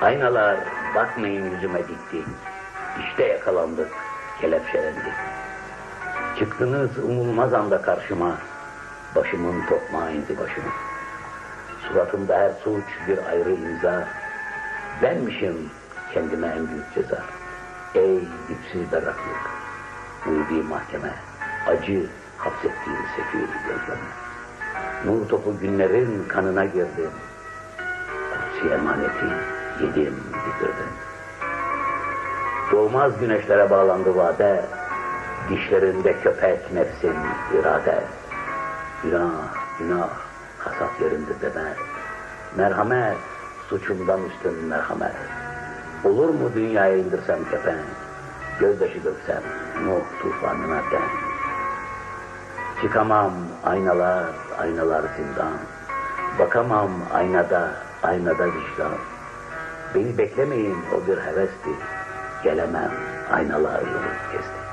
Aynalar bakmayın yüzüme dikti. İşte yakalandık, kelepçelendik. Çıktınız umulmaz anda karşıma. Başımın tokmağı indi başıma. Suratımda her suç bir ayrı imza. Benmişim kendime en büyük ceza. Ey dipsiz berraklık, uyuduğu mahkeme, acı hapsettiğin sefil gözleme. Nur topu günlerin kanına girdim. Kutsi emaneti yedim bitirdim. Doğmaz güneşlere bağlandı vade, dişlerinde köpek nefsin irade. Günah, günah, hasat yerinde demet. Merhamet, suçumdan üstün merhamet. Olur mu dünyaya indirsem kefen, gözyaşı döksem Nuh tufanına ben. Çıkamam aynalar, aynalar zindan. Bakamam aynada, aynada vicdan. Beni beklemeyin o bir hevesti. Gelemem aynalar yolu kesti.